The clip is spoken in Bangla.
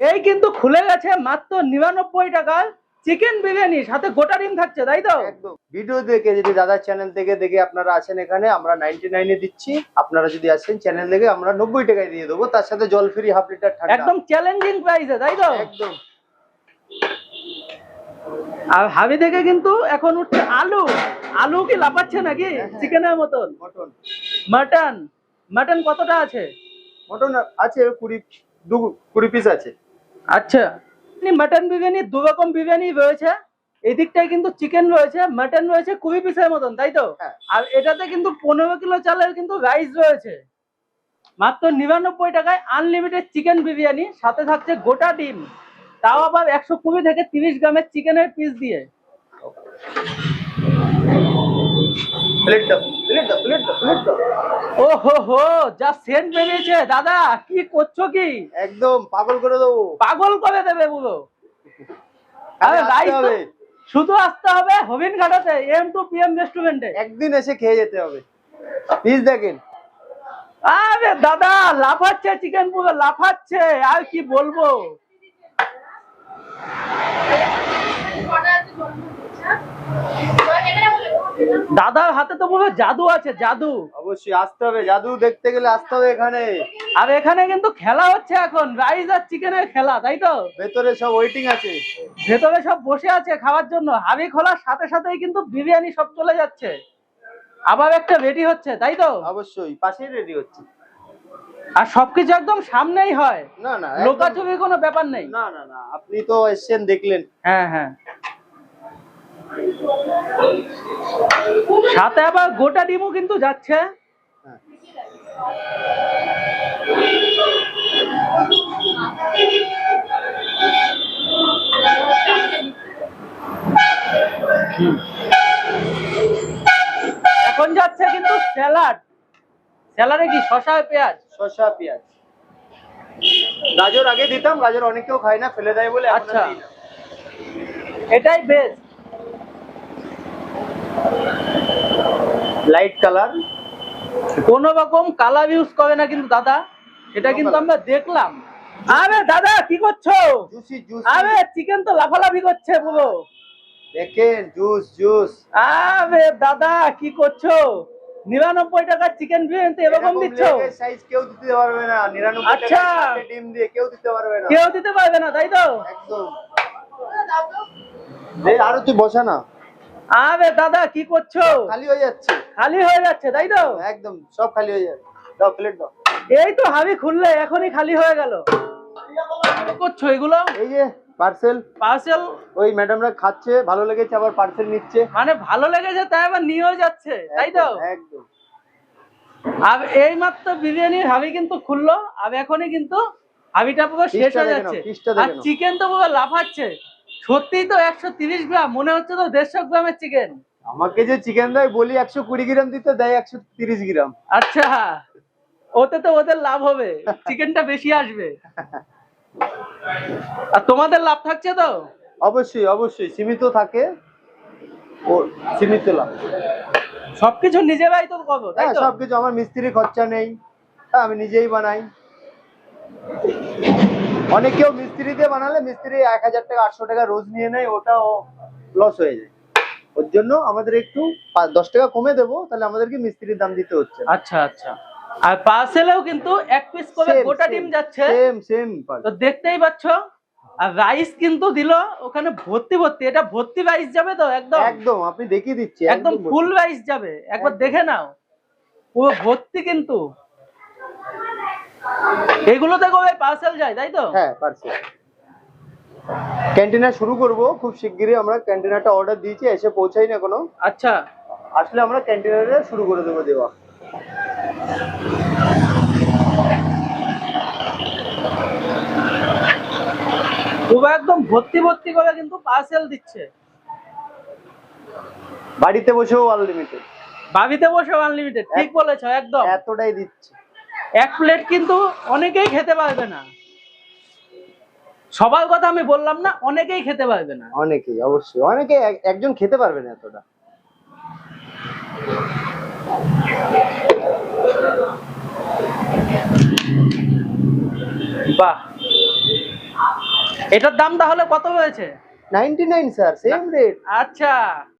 এই কিন্তু খুলে গেছে মাত্র নিরানব্বই টাকায় চিকেন বিরিয়ানি সাথে গোটা ডিম থাকছে তাই তো? একদম। ভিডিও দেখে যদি দাদার চ্যানেল থেকে দেখে আপনারা আছেন এখানে আমরা নাইনটি নাইনে দিচ্ছি। আপনারা যদি আসেন চ্যানেল দেখে আমরা নব্বই টাকায় দিয়ে দেবো। তার সাথে জল ফ্রি হাফ লিটার একদম চ্যালেঞ্জিং প্রাইসে তাই তো? একদম। আর হাবি থেকে কিন্তু এখন উঠছে আলু। আলু কি লাফাচ্ছে নাকি? হ্যাঁ। চিকেনের মতন। মটন মাটন মাটন কতটা আছে? মটন আছে কুড়ি দু কুড়ি পিস আছে। আচ্ছা। মাটন বিরিয়ানি দু রকম বিরিয়ানি রয়েছে। এদিকটায় কিন্তু চিকেন রয়েছে মাটন রয়েছে কুড়ি পিসের মতন তাই তো? হ্যাঁ। আর এটাতে কিন্তু পনেরো কিলো চালের কিন্তু রাইস রয়েছে। মাত্র নিরানব্বই টাকায় আনলিমিটেড চিকেন বিরিয়ানি সাথে থাকছে গোটা ডিম। তাও আবার একশো কুড়ি থেকে তিরিশ গ্রামের চিকেনের পিস দিয়ে। প্লেট দাও প্লেট দাও প্লেট দাও প্লেট দাও ও হো হো যা সেন্ট বেরিয়েছে দাদা কি করছ কি? একদম পাগল করে দেবো। পাগল করে দেবে পুরো। আরে আসতে শুধু আসতে হবে হবিন ঘাটাতে এম টু পি এম রেস্টুরেন্টে একদিন এসে খেয়ে যেতে হবে। পিস দেখেন। আরে দাদা লাফাচ্ছে চিকেন পুরো লাফাচ্ছে আর কি বলব? দাদার হাতে তো পুরো জাদু আছে জাদু। অবশ্যই আসতে হবে জাদু দেখতে গেলে আসতে হবে এখানে। আর এখানে কিন্তু খেলা হচ্ছে এখন রাইস আর চিকেনের খেলা তাই তো? ভেতরে সব ওয়েটিং আছে। ভেতরে সব বসে আছে খাওয়ার জন্য হাবি খোলার সাথে সাথেই কিন্তু বিরিয়ানি সব চলে যাচ্ছে। আবার একটা রেডি হচ্ছে তাই তো? অবশ্যই পাশেই রেডি হচ্ছে। আর সবকিছু একদম সামনেই হয়। না না লোকাছবির কোনো ব্যাপার নেই। না না না আপনি তো এসছেন দেখলেন। হ্যাঁ হ্যাঁ। সাথে আবার গোটা ডিমও কিন্তু যাচ্ছে। এখন যাচ্ছে কিন্তু স্যালাড। স্যালাডে কি শশা পেঁয়াজ? শসা পেঁয়াজ। গাজর আগে দিতাম গাজর অনেকেও খায় না ফেলে দেয় বলে আচ্ছা। এটাই বেস্ট লাইট কালার কোন রকম কালার ইউজ করে না কিন্তু দাদা। এটা কিন্তু আমরা দেখলাম। আরে দাদা কি করছ? আরে চিকেন তো লাফালাফি করছে পুরো। দেখেন জুস জুস আরে দাদা কি করছ? নিরানব্বই টাকার চিকেন বিরিয়ানি এরকম দিচ্ছ? সাইজ কেউ দিতে পারবে না। নিরানব্বই আচ্ছা। ডিম দিয়ে কেউ দিতে পারবে না। কেউ দিতে পারবে না তাই তো? একদম। আরও তুই বসা না। আরে দাদা কি করছ? খালি হয়ে যাচ্ছে। খালি হয়ে যাচ্ছে তাই তো? একদম সব খালি হয়ে যাচ্ছে। দাও প্লেট দাও। এই তো হাবি খুললে এখনই খালি হয়ে গেল। কি করছ এগুলো? এই যে পার্সেল পার্সেল ওই ম্যাডামরা খাচ্ছে ভালো লেগেছে আবার পার্সেল নিচ্ছে। মানে ভালো লেগেছে তাই আবার নিয়েও যাচ্ছে তাই তো? একদম, একদম। আর এই মাত্র বিরিয়ানির হাবি কিন্তু খুললো আর এখনই কিন্তু হাবিটা পুরো শেষ হয়ে যাচ্ছে। আর চিকেন তো পুরো লাফাচ্ছে। সত্যিই তো একশো তিরিশ গ্রাম মনে হচ্ছে তো দেড়শো গ্রামের চিকেন আমাকে যে চিকেন দেয় বলি একশো কুড়ি গ্রাম দিতে দেয় একশো তিরিশ গ্রাম। আচ্ছা ওতে তো ওদের লাভ হবে চিকেনটা বেশি আসবে। আর তোমাদের লাভ থাকছে তো? অবশ্যই অবশ্যই সীমিত থাকে। ও সীমিত লাভ। সবকিছু নিজেরাই তো করো তাই হ্যাঁ সবকিছু আমার মিস্ত্রি খরচা নেই আমি নিজেই বানাই। অনেকেও মিস্ত্রি দিয়ে বানালে মিস্ত্রি এক হাজার টাকা আটশো টাকা রোজ নিয়ে নেয় ওটাও লস হয়ে যায়। ওর জন্য আমাদের একটু দশ টাকা কমে দেবো তাহলে আমাদেরকে মিস্ত্রির দাম দিতে হচ্ছে আচ্ছা আচ্ছা। আর পার্সেলেও কিন্তু এক পিস করে গোটা ডিম যাচ্ছে। সেম সেম তো দেখতেই পাচ্ছ আর রাইস কিন্তু দিল ওখানে ভর্তি ভর্তি। এটা ভর্তি রাইস যাবে তো একদম? একদম আপনি দেখিয়ে দিচ্ছি একদম ফুল রাইস যাবে। একবার দেখে নাও। পুরো ভর্তি কিন্তু। এগুলোতে করে পার্সেল যায় তাই তো? হ্যাঁ পারছি ক্যান্টিনার শুরু করব খুব শিগগিরই আমরা ক্যান্টিনারটা অর্ডার দিয়েছি এসে পৌঁছাই না কোনো আচ্ছা। আসলে আমরা ক্যান্টিনারে শুরু করে দেবো দেওয়া। পুরো একদম ভর্তি ভর্তি করে কিন্তু পার্সেল দিচ্ছে। বাড়িতে বসেও আনলিমিটেড বাবিতে বসে আনলিমিটেড ঠিক বলেছ একদম। এতটাই দিচ্ছে। এক প্লেট কিন্তু অনেকেই খেতে পারবে না। সবার কথা আমি বললাম না অনেকেই খেতে পারবে না। অনেকেই অবশ্যই। অনেকে এক- একজন খেতে পারবে না এতটা। বাহ। এটার দাম তাহলে কত হয়েছে? Ninety nine sir. Same rate আচ্ছা।